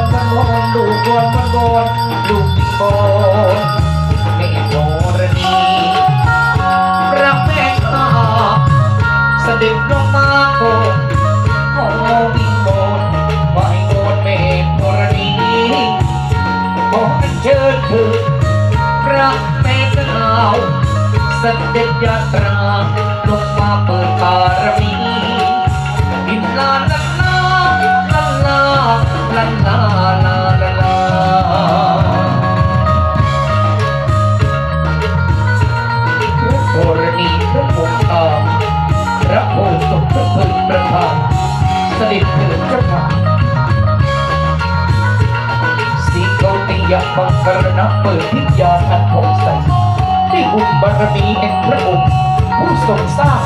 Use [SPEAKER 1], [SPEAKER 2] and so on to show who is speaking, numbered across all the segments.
[SPEAKER 1] นกระโกนลูกโนกระโกนลูกติโกนแม่โมรณีรักแม่ตาเสด็จลงมาโกนโกนติโกนไม่โกนแม่โมรณีขนเชิญเถิดพระแม่กล่าสเสด็จยาตราลงมา เสด็จเถิดเจ้าค่ะสีโกติยาบังกรณะเปิดทิยาอันผ่องใสด้วยบุญบารมีแห่งพระองค์ผู้ทรงสร้าง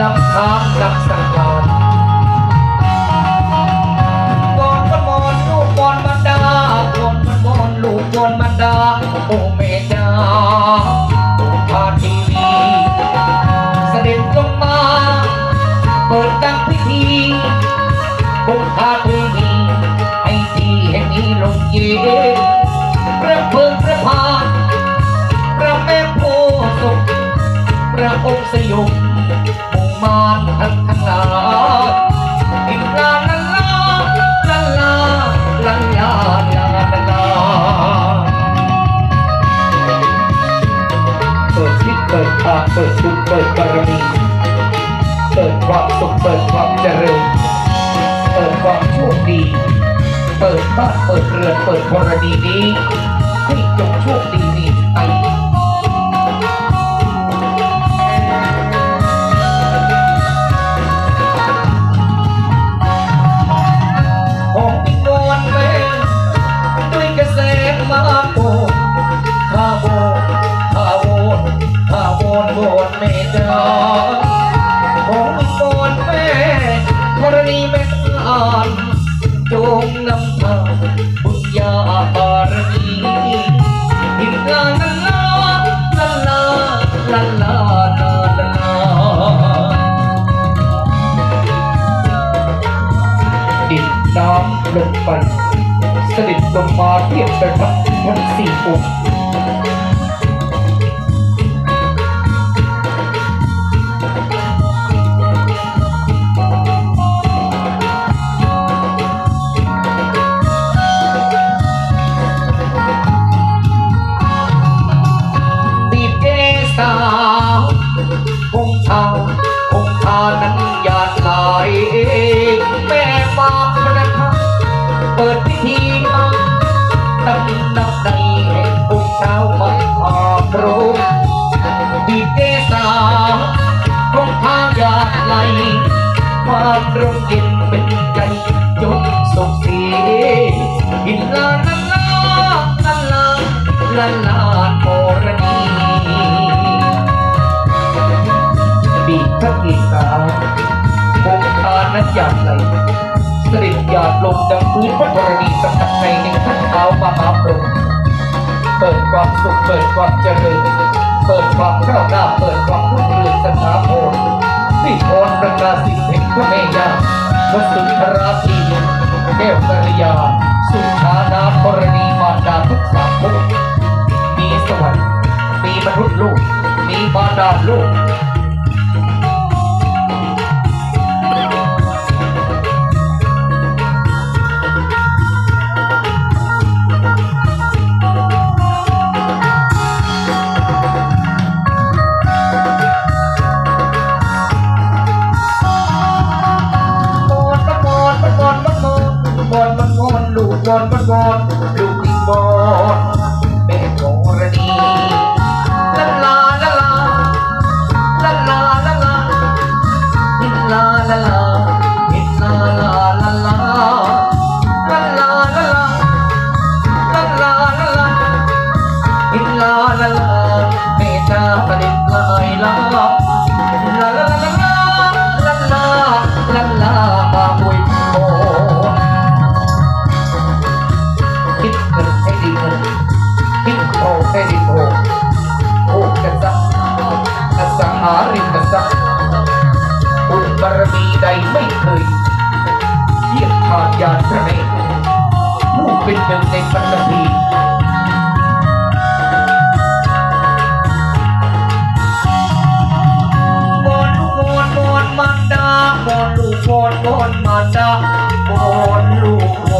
[SPEAKER 1] นำทางนำสังขารก่อนมันมอนลูกก่อนมันดาก่อนมันมอนลูกก่อนมันดาโอเม บุญพาทีวีให้ที่แห่งนี้ลงเย็นพระเพิงพระพาพระแม่โพสุขพระองค์สยบมู่มารทั้งทั้งหลายอินลาลาลาลาลาลาลาลาลาลาเปิดทิศเปิดทางเปิดบุญเปิดบารมีเปิดความสุขเปิดความเจริญ เปิดความโชคดี เปิดบ้านเปิดเรือนเปิดกรณีนี้ให้จงโชคดีมีไป புய்யா பாரதி இருக்கா நல்லா நல்லா நல்லா நாம் lupan sa litong mga tiyempre pa ng sipong ความร่มเย็นเป็นใจจงสุขสีอินลาลาลาลาลาลาลาโอรณีบีบพระกีตาคงคานั้นอยากไหลสด็จหยาดลงดังพื้นพระธรณีสำนักในในท่านเท้ามหาพรหมเปิดความสุขเปิดความเจริญเปิดความก้าวหน้าเปิดความรุ่งเรืองสถาพรที่พรประกาศสิทธิ์ แห่งพระเมยาพระสุนทราภีเทวกริยา สุชาดาพรณีมารดาทุกสามภพมีสวรรค์มีมนุษย์ลูก มีมารดาลูก God, but God. าญยานพระเนตรผู้เป็นหนึ่งในปัตภีบอนลูกบอนบอนมันดาบอนลูกบอนบอนมันดาบอนลูก